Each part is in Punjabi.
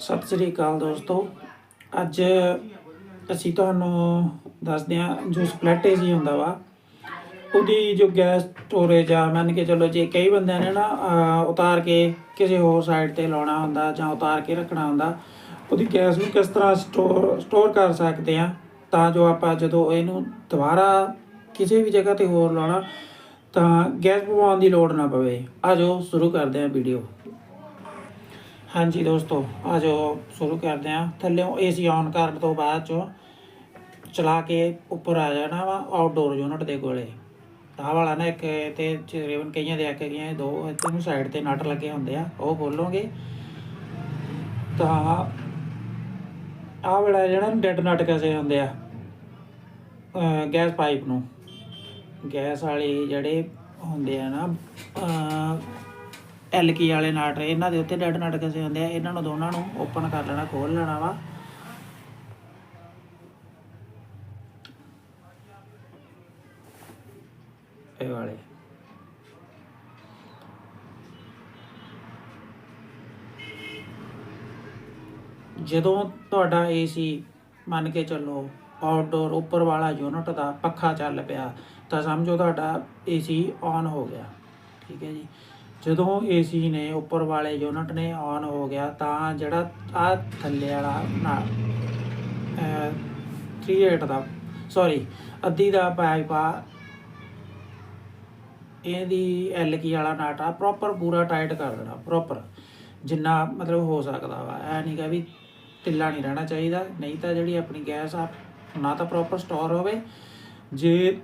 ਸਤਿ ਸ੍ਰੀ ਅਕਾਲ ਦੋਸਤੋ। ਅੱਜ ਅਸੀਂ ਤੁਹਾਨੂੰ ਦੱਸਦੇ ਹਾਂ ਜੋ ਸਪਲਿਟ ਏਸੀ ਹੁੰਦਾ ਵਾ। ਉਹਦੀ ਜੋ ਗੈਸ ਸਟੋਰੇਜ ਆ, ਮੰਨ ਕੇ ਚਲੋ ਜੇ ਕਈ ਬੰਦਿਆਂ ਨੇ ਨਾ ਉਤਾਰ ਕੇ ਕਿਸੇ ਹੋਰ ਸਾਈਡ ਤੇ ਲਾਉਣਾ ਹੁੰਦਾ ਜਾਂ ਉਤਾਰ ਕੇ ਰੱਖਣਾ ਹੁੰਦਾ, ਉਹਦੀ ਗੈਸ ਨੂੰ ਕਿਸ ਤਰ੍ਹਾਂ ਸਟੋਰ ਸਟੋਰ ਕਰ ਸਕਦੇ ਆ ਤਾਂ ਜੋ ਆਪਾਂ ਜਦੋਂ ਇਹਨੂੰ ਦੁਬਾਰਾ ਕਿਸੇ ਵੀ ਜਗ੍ਹਾ ਤੇ ਹੋਰ ਲਾਉਣਾ, ਤਾਂ ਗੈਸ ਪਵਾਉਣ ਦੀ ਲੋੜ ਨਾ ਪਵੇ। ਆਜੋ, ਸ਼ੁਰੂ ਕਰਦੇ ਹਾਂ ਵੀਡੀਓ ਹਾਂਜੀ ਦੋਸਤੋ ਆਜੋ ਸ਼ੁਰੂ ਕਰਦੇ ਹਾਂ। ਥੱਲੇੋਂ ਏਸੀ ਆਨ ਕਰਨ ਤੋਂ ਬਾਅਦ ਚੋਂ ਚਲਾ ਕੇ ਉੱਪਰ ਆ ਜਾਣਾ ਵਾ ਆਊਟਡੋਰ ਯੂਨਿਟ ਦੇ ਕੋਲੇ। ਆਹ ਵਾਲਾ ਨਾ ਇੱਕ ਤੇ ਤਕਰੀਬਨ ਕਈਆਂ ਦੇ ਆਕੇ ਗਈਆਂ, ਦੋ ਇੱਥੇ ਨੂੰ ਸਾਈਡ ਤੇ ਨਟ ਲੱਗੇ ਹੁੰਦੇ ਆ, ਉਹ ਖੋਲੋਗੇ। ਤਾਂ ਆਹ ਵਾਲਾ ਜਿਹੜਾ ਡੈਡ ਨਟ ਕਸੇ ਹੁੰਦੇ ਆ ਗੈਸ ਪਾਈਪ ਨੂੰ। ਗੈਸ ਵਾਲੇ ਜਿਹੜੇ ਹੁੰਦੇ ਆ ਨਾ ਐਲਕੀ ਵਾਲੇ ਨਟ ਇਹਨਾਂ ਦੇ ਉੱਤੇ ਡੈਡ ਨਟ ਕਸੇ ਹੁੰਦੇ ਆ। ਇਹਨਾਂ ਨੂੰ ਦੋਨਾਂ ਨੂੰ ਓਪਨ ਕਰ ਲੈਣਾ ਖੋਲ ਲੈਣਾ ਵਾ। ਇਹ ਵਾਲੇ। ਜਦੋਂ ਤੁਹਾਡਾ ਏਸੀ ਮੰਨ ਕੇ ਚੱਲੋ ਆਊਟਡੋਰ ਉੱਪਰ ਵਾਲਾ ਯੂਨਿਟ ਦਾ ਪੱਖਾ ਚੱਲ ਪਿਆ, ਤਾਂ ਸਮਝੋ ਤੁਹਾਡਾ ਏਸੀ ਆਨ ਹੋ ਗਿਆ। ਠੀਕ ਹੈ ਜੀ। ਜਦੋਂ ਏਸੀ ਨੇ ਉੱਪਰ ਵਾਲੇ ਯੂਨਿਟ ਨੇ ਆਨ ਹੋ ਗਿਆ ਤਾਂ ਜਿਹੜਾ ਆ ਥੱਲੇ ਵਾਲਾ ਨਾ 38 ਦਾ ਸੌਰੀ ਅੱਧੀ ਦਾ ਪਾਈਪ ਆ, ਇਹਦੀ ਐਲ ਕੀ ਵਾਲਾ ਨਾਟ ਆ ਪ੍ਰੋਪਰ ਪੂਰਾ ਟਾਈਟ ਕਰ ਦੇਣਾ ਪ੍ਰੋਪਰ ਜਿੰਨਾ ਮਤਲਬ ਹੋ ਸਕਦਾ ਵਾ। ਐ ਨਹੀਂ ਗਾ ਵੀ ਤਿੱਲਾ ਨਹੀਂ ਰਹਿਣਾ ਚਾਹੀਦਾ, ਨਹੀਂ ਤਾਂ ਜਿਹੜੀ ਆਪਣੀ ਗੈਸ ਆ, ਨਾ ਤਾਂ ਪ੍ਰੋਪਰ ਸਟੋਰ ਹੋਵੇ। ਜੇ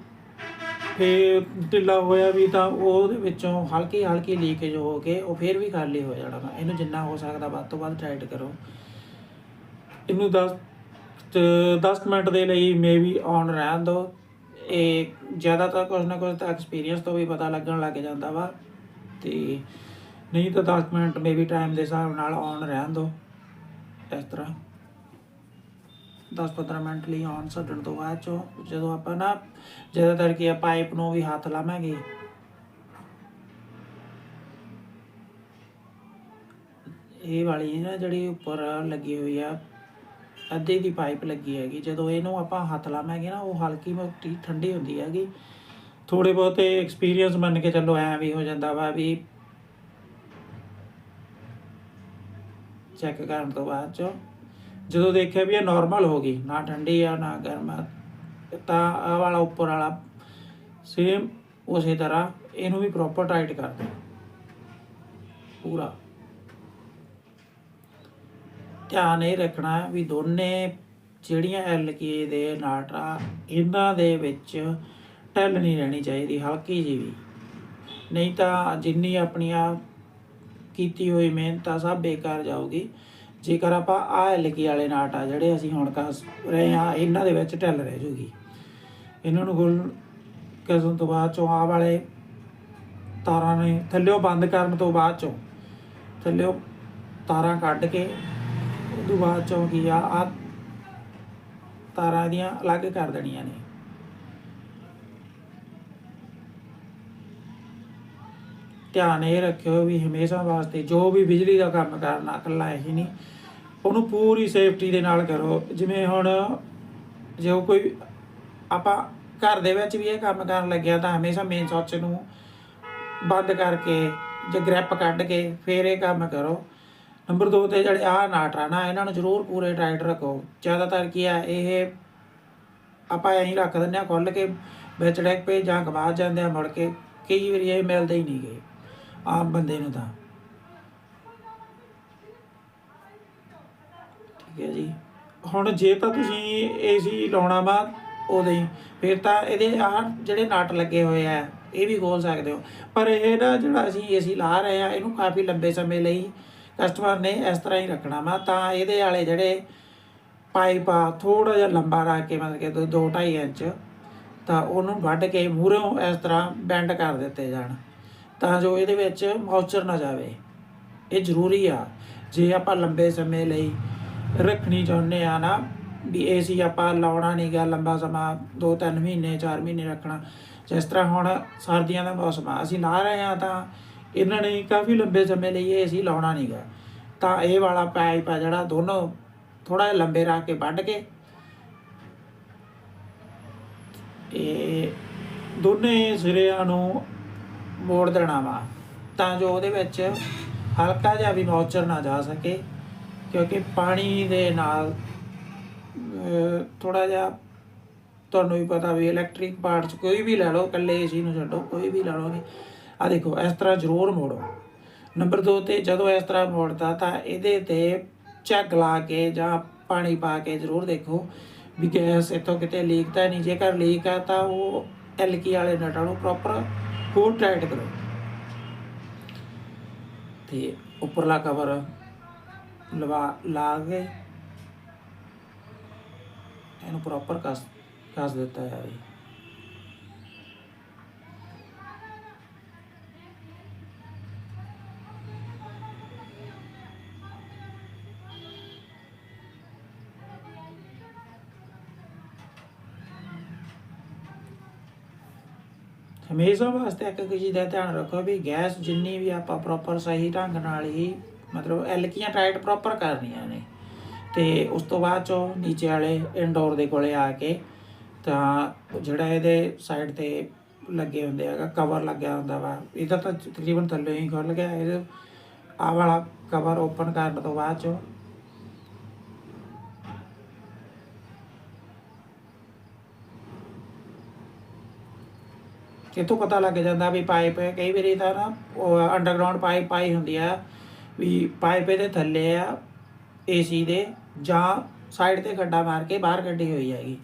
ਫੇ ਢਿੱਲਾ ਹੋਇਆ ਵੀ ਤਾਂ ਉਹਦੇ ਵਿੱਚੋਂ ਹਲਕੀ ਹਲਕੀ ਲੀਕੇਜ ਹੋ ਕੇ ਉਹ ਫੇਰ ਵੀ ਖਾਲੀ ਹੋ ਜਾਣਾ ਵਾ। ਇਹਨੂੰ ਜਿੰਨਾ ਹੋ ਸਕਦਾ ਵੱਧ ਤੋਂ ਵੱਧ ਟਾਈਟ ਕਰੋ। ਇਹਨੂੰ 10 10 ਮਿੰਟ ਦੇ ਲਈ ਮੇਬੀ ਔਨ ਰਹਿਣ ਦਿਓ। ਇਹ ਜ਼ਿਆਦਾਤਰ ਕੁਝ ਨਾ ਕੁਝ ਤਾਂ ਐਕਸਪੀਰੀਅੰਸ ਤੋਂ ਵੀ ਪਤਾ ਲੱਗਣ ਲੱਗ ਜਾਂਦਾ ਵਾ। ਤੇ ਨਹੀਂ ਤਾਂ 10 ਮਿੰਟ ਮੇਬੀ ਟਾਈਮ ਦੇ ਹਿਸਾਬ ਨਾਲ ਔਨ ਰਹਿਣ ਦਿਓ। ਇਸ ਤਰ੍ਹਾਂ। 10-15 ਮਿੰਟ ਲਈ ਔਨ ਛੱਡਣ ਤੋਂ ਬਾਅਦ ਚੋਂ, ਜਦੋਂ ਆਪਾਂ ਨਾ ਜ਼ਿਆਦਾਤਰ ਕੀ ਆ ਪਾਈਪ ਨੂੰ ਵੀ ਹੱਥ ਲਾਵਾਂਗੇ। ਇਹ ਵਾਲੀ ਨਾ ਜਿਹੜੀ ਉੱਪਰ ਲੱਗੀ ਹੋਈ ਆ, ਅੱਧੇ ਦੀ ਪਾਈਪ ਲੱਗੀ ਹੈਗੀ, ਜਦੋਂ ਇਹਨੂੰ ਆਪਾਂ ਹੱਥ ਲਾਵਾਂਗੇ ਨਾ, ਉਹ ਹਲਕੀ ਮੋਟੀ ਠੰਡੀ ਹੁੰਦੀ ਹੈਗੀ। ਥੋੜੇ ਬਹੁਤੇ ਐਕਸਪੀਰੀਅੰਸ ਮੰਨ ਕੇ ਚੱਲੋ, ਐ ਵੀ ਹੋ ਜਾਂਦਾ ਵਾ ਵੀ ਚੈੱਕ ਕਰਨ ਤੋਂ ਬਾਅਦ ਚੋ। ਜਦੋਂ ਦੇਖਿਆ ਵੀ ਇਹ ਨਾਰਮਲ ਹੋ ਗਈ, ਨਾ ਠੰਡੀ ਆ, ਨਾ ਗਰਮ ਆ, ਤਾਂ ਆਹ ਵਾਲਾ ਉੱਪਰ ਵਾਲਾ ਸੇਮ ਉਸੇ ਤਰ੍ਹਾਂ ਇਹਨੂੰ ਵੀ ਪ੍ਰੋਪਰ ਟਾਈਟ ਕਰ ਦਿਓ ਪੂਰਾ। ਧਿਆਨ ਇਹ ਰੱਖਣਾ ਵੀ ਦੋਨੇ ਜਿਹੜੀਆਂ ਐਲਕੇ ਦੇ ਨਾਟ ਆ, ਇਹਨਾਂ ਦੇ ਵਿੱਚ ਢਿੱਲ ਨਹੀਂ ਰਹਿਣੀ ਚਾਹੀਦੀ, ਹਲਕੀ ਜਿਹੀ ਵੀ। ਨਹੀਂ ਤਾਂ ਜਿੰਨੀ ਆਪਣੀਆਂ ਕੀਤੀ ਹੋਈ ਮਿਹਨਤ ਆ, ਸਭ ਬੇਕਾਰ ਜਾਊਗੀ। ਜੇਕਰ ਆਪਾਂ ਆ ਐਲਕੀ ਵਾਲੇ ਨਾਟ ਆ ਜਿਹੜੇ ਅਸੀਂ ਹੁਣ ਕਸ ਰਹੇ ਆ ਇਹਨਾਂ ਦੇ ਵਿੱਚ ਢਿੱਲ ਰਹਿ ਜੂਗੀ। ਇਹਨਾਂ ਨੂੰ ਗੋਲ ਕਸਣ ਤੋਂ ਬਾਅਦ ਚੋਂ ਆਹ ਵਾਲੇ ਤਾਰਾਂ ਨੇ ਥੱਲਿਓ ਬੰਦ ਕਰਨ ਤੋਂ ਬਾਅਦ ਚੋਂ ਥੱਲਿਓ ਤਾਰਾਂ ਕੱਢ ਕੇ ਉਦੋਂ ਬਾਅਦ ਚੋਂ ਕੀ ਆ ਆ ਤਾਰਾਂ ਦੀਆਂ ਅਲੱਗ ਕਰ ਦੇਣੀਆਂ ਨੇ। ਧਿਆਨ ਇਹ ਰੱਖਿਓ ਵੀ ਹਮੇਸ਼ਾ ਵਾਸਤੇ ਜੋ ਵੀ ਬਿਜਲੀ ਦਾ ਕੰਮ ਕਰਨਾ, ਇਕੱਲਾ ਇਹੀ ਨਹੀਂ। ਉਹਨੂੰ ਪੂਰੀ ਸੇਫਟੀ ਦੇ ਨਾਲ ਕਰੋ। ਜਿਵੇਂ ਹੁਣ ਜੇ ਕੋਈ ਆਪਾਂ ਘਰ ਦੇ ਵਿੱਚ ਵੀ ਇਹ ਕੰਮ ਕਰਨ ਲੱਗਿਆ ਤਾਂ ਹਮੇਸ਼ਾ ਮੇਨ ਸੁੱਚ ਨੂੰ ਬੰਦ ਕਰਕੇ ਜੇ ਗ੍ਰਿਪ ਕੱਢ ਕੇ ਫਿਰ ਇਹ ਕੰਮ ਕਰੋ। ਨੰਬਰ 2 ਤੇ ਜਿਹੜੇ ਆਹ ਨਾਟ ਨਾ, ਇਹਨਾਂ ਨੂੰ ਜ਼ਰੂਰ ਪੂਰੇ ਟਾਈਟ ਰੱਖੋ। ਜ਼ਿਆਦਾਤਰ ਕੀ ਆ, ਇਹ ਆਪਾਂ ਐਂ ਹੀ ਰੱਖ ਦਿੰਦੇ ਆ ਖੁੱਲ ਕੇ ਵਿੱਚ ਡੈਕ ਪੇ ਜਾਂ ਗਵਾ ਜਾਂਦੇ ਆ, ਮੁੜ ਕੇ ਕਈ ਵਾਰੀ ਇਹ ਮਿਲਦੇ ਹੀ ਨਹੀਂ ਗਏ ਆਮ ਬੰਦੇ ਨੂੰ ਤਾਂ। ਠੀਕ ਹੈ ਜੀ। ਹੁਣ ਜੇ ਤਾਂ ਤੁਸੀਂ ਏਸੀ ਲਾਉਣਾ ਵਾ ਉਦੋਂ ਹੀ। ਫਿਰ ਤਾਂ ਇਹਦੇ ਆਹ ਜਿਹੜੇ ਨਟ ਲੱਗੇ ਹੋਏ ਆ, ਇਹ ਵੀ ਖੋਲ ਸਕਦੇ ਹੋ। ਪਰ ਇਹ ਨਾ ਜਿਹੜਾ ਅਸੀਂ ਏਸੀ ਲਾ ਰਹੇ ਆ, ਇਹਨੂੰ ਕਾਫੀ ਲੰਬੇ ਸਮੇਂ ਲਈ ਕਸਟਮਰ ਨੇ ਇਸ ਤਰ੍ਹਾਂ ਹੀ ਰੱਖਣਾ ਵਾ। ਤਾਂ ਇਹਦੇ ਵਾਲੇ ਜਿਹੜੇ ਪਾਈਪ ਆ ਥੋੜਾ ਜਿਹਾ ਲੰਬਾ ਰੱਖ ਕੇ, ਮਤਲਬ ਕਿ 2.5 ਇੰਚ, ਤਾਂ ਉਹਨੂੰ ਵੱਢ ਕੇ ਮੂਹਰੋਂ ਇਸ ਤਰ੍ਹਾਂ ਬੈਂਡ ਕਰ ਦਿੱਤੇ ਜਾਣ। ਤਾਂ ਜੋ ਇਹਦੇ ਵਿੱਚ ਮੌਇਸਚਰ ਨਾ ਜਾਵੇ। ਇਹ ਜ਼ਰੂਰੀ ਆ। ਜੇ ਆਪਾਂ ਲੰਬੇ ਸਮੇਂ ਲਈ ਰੱਖਣੀ ਚਾਹੁੰਦੇ ਆ ਨਾ, ਵੀ ਏਸੀ ਆਪਾਂ ਲਾਉਣਾ ਨਹੀਂ ਗਾ, ਲੰਬਾ ਸਮਾਂ 2-3 ਮਹੀਨੇ 4 ਮਹੀਨੇ ਰੱਖਣਾ, ਜਿਸ ਤਰ੍ਹਾਂ ਹੁਣ ਸਰਦੀਆਂ ਦਾ ਮੌਸਮ ਆ, ਅਸੀਂ ਲਾ ਰਹੇ ਆ ਤਾਂ ਇਹਨਾਂ ਨੇ ਕਾਫੀ ਲੰਬੇ ਸਮੇਂ ਲਈ ਇਹ ਏਸੀ ਲਾਉਣਾ ਨਹੀਂ ਗਾ। ਤਾਂ ਇਹ ਵਾਲਾ ਪਾਈਪ ਆ ਜਿਹੜਾ ਦੋਨੋਂ ਥੋੜਾ ਜਿਹਾ ਲੰਬੇ ਰੱਖ ਕੇ ਵੱਢ ਕੇ, ਇਹ ਦੋਨੇ ਸਿਰਿਆਂ ਨੂੰ ਮੋੜ ਦੇਣਾ ਵਾ, ਤਾਂ ਜੋ ਉਹਦੇ ਵਿੱਚ ਹਲਕਾ ਜਿਹਾ ਵੀ ਮੌਚਰ ਨਾ ਜਾ ਸਕੇ, ਕਿਉਂਕਿ ਪਾਣੀ ਦੇ ਨਾਲ ਥੋੜਾ ਜਿਹਾ ਤੁਹਾਨੂੰ ਵੀ ਪਤਾ ਵੀ ਇਲੈਕਟ੍ਰਿਕ ਪਾਰਟਸ ਕੋਈ ਵੀ ਲੈ ਲਓ, ਇਕੱਲੇ ਏਸੀ ਨੂੰ ਛੱਡੋ, ਕੋਈ ਵੀ ਲੈ ਲਓਗੇ ਆ ਦੇਖੋ, ਇਸ ਤਰ੍ਹਾਂ ਜ਼ਰੂਰ ਮੋੜੋ। ਨੰਬਰ 2 ਤੇ ਜਦੋਂ ਇਸ ਤਰ੍ਹਾਂ ਮੋੜਦਾ ਤਾਂ ਇਹਦੇ ਤੇ ਝੱਗ ਲਾ ਕੇ ਜਾਂ ਪਾਣੀ ਪਾ ਕੇ ਜ਼ਰੂਰ ਦੇਖੋ ਵੀ ਗੈਸ ਇੱਥੋਂ ਕਿਤੇ ਲੀਕ ਤਾਂ ਨਹੀਂ, ਜੇਕਰ ਲੀਕ ਆ ਤਾਂ ਉਹ ਐਲਕੀ ਵਾਲੇ ਨਟਾਂ ਨੂੰ ਪ੍ਰੋਪਰ ਹੋਰ ਟਾਈਟ ਕਰੋ। ਤੇ ਉੱਪਰਲਾ ਕਵਰ ਲਵਾ, ਲਾ ਕੇ ਇਹਨੂੰ ਪ੍ਰੋਪਰ ਕਸ ਕਸ ਦਿੱਤਾ ਜਾਵੇ। ਹਮੇਸ਼ਾ ਵਾਸਤੇ ਇੱਕ ਚੀਜ਼ ਦਾ ਧਿਆਨ ਰੱਖੋ ਵੀ ਗੈਸ ਜਿੰਨੀ ਵੀ ਆਪਾਂ ਪ੍ਰੋਪਰ ਸਹੀ ਢੰਗ ਨਾਲ ਹੀ ਮਤਲਬ ਐਲਕੀਆਂ ਟਾਈਟ ਪ੍ਰੋਪਰ ਕਰਨੀਆਂ ਨੇ। ਤੇ ਉਸ ਤੋਂ ਬਾਅਦ ਚੋਂ ਨੀਚੇ ਵਾਲੇ ਇਨਡੋਰ ਦੇ ਕੋਲੇ ਆ ਕੇ ਤਾਂ ਜਿਹੜਾ ਇਹਦੇ ਸਾਈਡ ਤੇ ਲੱਗੇ ਹੁੰਦੇ ਹੈਗਾ ਕਵਰ ਲੱਗਿਆ ਹੁੰਦਾ ਵਾ, ਇਹਦਾ ਤਾਂ ਤਕਰੀਬਨ ਥੱਲੇ ਹੀ ਖੁੱਲ ਗਿਆ। ਇਹ ਆ ਵਾਲਾ ਕਵਰ ਓਪਨ ਕਰਨ ਤੋਂ ਬਾਅਦ ਚੋਂ ਕਿਤੋਂ ਪਤਾ ਲੱਗ ਜਾਂਦਾ ਵੀ ਪਾਈਪ ਕਈ ਵਾਰੀ ਤਾਂ ਨਾ ਅੰਡਰਗਰਾਉਂਡ ਪਾਈਪ ਪਾਈ ਹੁੰਦੀ ਆ, ਵੀ ਪਾਈਪ ਦੇ ਥੱਲੇ ਆ, ਏਸੀ ਦੇ ਜਾਂ ਸਾਈਡ ਤੇ ਖੱਡਾ ਮਾਰ ਕੇ ਬਾਹਰ ਕੱਢੀ ਹੋਈ ਹੈਗੀ।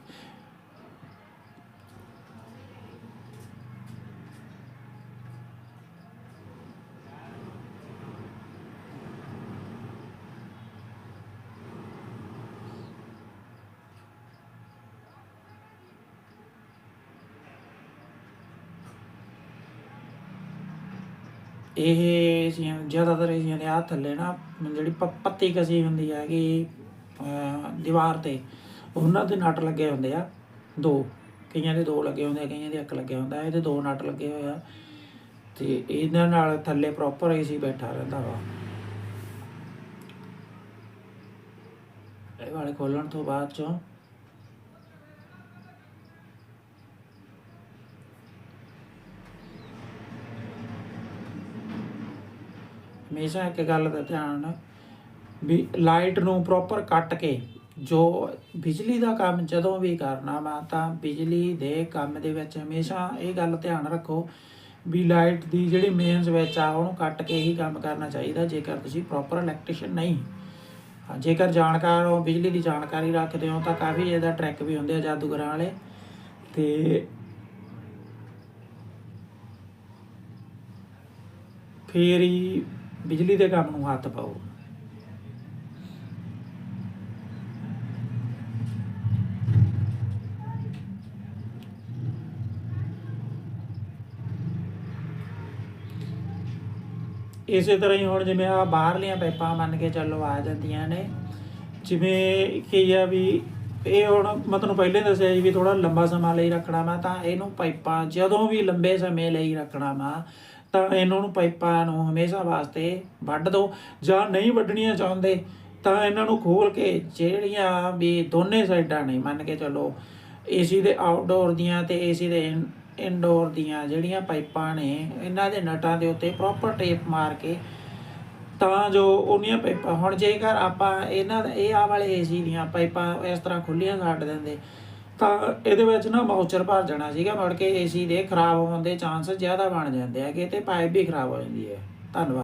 ਇਹ ਏਸੀਆਂ ਜ਼ਿਆਦਾਤਰ ਏਸੀਆਂ ਦੇ ਆ ਥੱਲੇ ਨਾ ਜਿਹੜੀ ਪ- ਪੱਤੀ ਕਸੀ ਹੁੰਦੀ ਹੈਗੀ, ਅਹ, ਦੀਵਾਰ ਤੇ, ਉਹਨਾਂ ਦੇ ਨਟ ਲੱਗੇ ਹੁੰਦੇ ਆ, ਦੋ। ਕਈਆਂ ਦੇ ਦੋ ਲੱਗੇ ਹੁੰਦੇ ਆ, ਕਈਆਂ ਦੇ ਇੱਕ ਲੱਗਿਆ ਹੁੰਦਾ, ਇਹਦੇ ਦੋ ਨਟ ਲੱਗੇ ਹੋਏ ਆ। ਤੇ ਇਹਨਾਂ ਨਾਲ ਥੱਲੇ ਪ੍ਰੋਪਰ ਏਸੀ ਬੈਠਾ ਰਹਿੰਦਾ ਵਾ। ਇਹ ਵਾਲੇ ਖੋਲਣ ਤੋਂ ਬਾਅਦ ਚੋਂ ਹਮੇਸ਼ਾ ਇੱਕ ਗੱਲ ਦਾ ਧਿਆਨ ਵੀ ਲਾਈਟ ਨੂੰ ਪ੍ਰੋਪਰ ਕੱਟ ਕੇ ਜੋ ਬਿਜਲੀ ਦਾ ਕੰਮ ਜਦੋਂ ਵੀ ਕਰਨਾ ਵਾ ਤਾਂ ਬਿਜਲੀ ਦੇ ਕੰਮ ਦੇ ਵਿੱਚ ਹਮੇਸ਼ਾ ਇਹ ਗੱਲ ਧਿਆਨ ਰੱਖੋ ਵੀ ਲਾਈਟ ਦੀ ਜਿਹੜੀ ਮੇਨਸ ਵਿੱਚ ਆ ਉਹਨੂੰ ਕੱਟ ਕੇ ਹੀ ਕੰਮ ਕਰਨਾ ਚਾਹੀਦਾ ਜੇਕਰ ਤੁਸੀਂ ਪ੍ਰੋਪਰ ਇਲੈਕਟ੍ਰੀਸ਼ੀਅਨ ਨਹੀਂ। ਜੇਕਰ ਜਾਣਕਾਰ ਹੋ, ਬਿਜਲੀ ਦੀ ਜਾਣਕਾਰੀ ਰੱਖਦੇ ਹੋ ਤਾਂ ਕਾਫੀ ਇਹਦਾ ਟਰੈਕ ਵੀ ਹੁੰਦੇ ਆ ਜਾਦੂਗਰਾਂ ਵਾਲੇ। ਤੇ ਫੇਰ ਹੀ ਬਿਜਲੀ ਦੇ ਕੰਮ ਨੂੰ ਹੱਥ ਪਾਓ। ਇਸੇ ਤਰ੍ਹਾਂ ਹੀ ਹੁਣ ਜਿਵੇਂ ਆ ਬਾਹਰਲੀਆਂ ਪਾਈਪਾਂ ਮੰਨ ਕੇ ਚੱਲੋ ਆ ਜਾਂਦੀਆਂ ਨੇ, ਜਿਵੇਂ ਕੀ ਆ ਵੀ ਇਹ ਹੁਣ ਮੈਂ ਤੁਹਾਨੂੰ ਪਹਿਲੇ ਦੱਸਿਆ ਜੀ ਵੀ ਥੋੜਾ ਲੰਬਾ ਸਮਾਂ ਲਈ ਰੱਖਣਾ ਵਾ ਤਾਂ ਇਹਨੂੰ ਪਾਈਪਾਂ ਜਦੋਂ ਵੀ ਲੰਬੇ ਸਮੇਂ ਲਈ ਰੱਖਣਾ ਵਾ ਤਾਂ ਇਹਨਾਂ ਨੂੰ ਪਾਈਪਾਂ ਨੂੰ ਹਮੇਸ਼ਾ ਵਾਸਤੇ ਵੱਢ ਦਿਓ ਜਾਂ ਨਹੀਂ ਵੱਢਣੀਆਂ ਚਾਹੁੰਦੇ, ਤਾਂ ਇਹਨਾਂ ਨੂੰ ਖੋਲ ਕੇ ਜਿਹੜੀਆਂ ਵੀ ਦੋਨੇ ਸਾਈਡਾਂ ਨੇ, ਮੰਨ ਕੇ ਚੱਲੋ ਏਸੀ ਦੇ ਆਊਟਡੋਰ ਦੀਆਂ ਤੇ ਏਸੀ ਦੇ ਇਨਡੋਰ ਦੀਆਂ ਜਿਹੜੀਆਂ ਪਾਈਪਾਂ ਨੇ, ਇਹਨਾਂ ਦੇ ਨਟਾਂ ਦੇ ਉੱਤੇ ਪ੍ਰੋਪਰ ਟੇਪ ਮਾਰ ਕੇ ਤਾਂ ਜੋ ਉਹਨੀਆਂ ਪਾਈਪਾਂ, ਹੁਣ ਜੇਕਰ ਆਪਾਂ ਇਹਨਾਂ ਇਹ ਆ ਵਾਲੇ ਏਸੀ ਦੀਆਂ ਪਾਈਪਾਂ ਇਸ ਤਰ੍ਹਾਂ ਖੁੱਲੀਆਂ ਛੱਡ ਦਿੰਦੇ ਤਾਂ ਇਹਦੇ ਵਿੱਚ ਨਾ ਮਾਊਚਰ ਭਰ ਜਾਣਾ ਸੀਗਾ, ਮੁੜ ਕੇ ਏਸੀ ਦੇ ਖਰਾਬ ਹੋਣ ਦੇ ਚਾਂਸ ਜ਼ਿਆਦਾ ਬਣ ਜਾਂਦੇ ਹੈਗੇ ਤੇ ਪਾਈਪ ਵੀ ਖਰਾਬ ਹੋ ਜਾਂਦੀ ਹੈ। ਧੰਨਵਾਦ।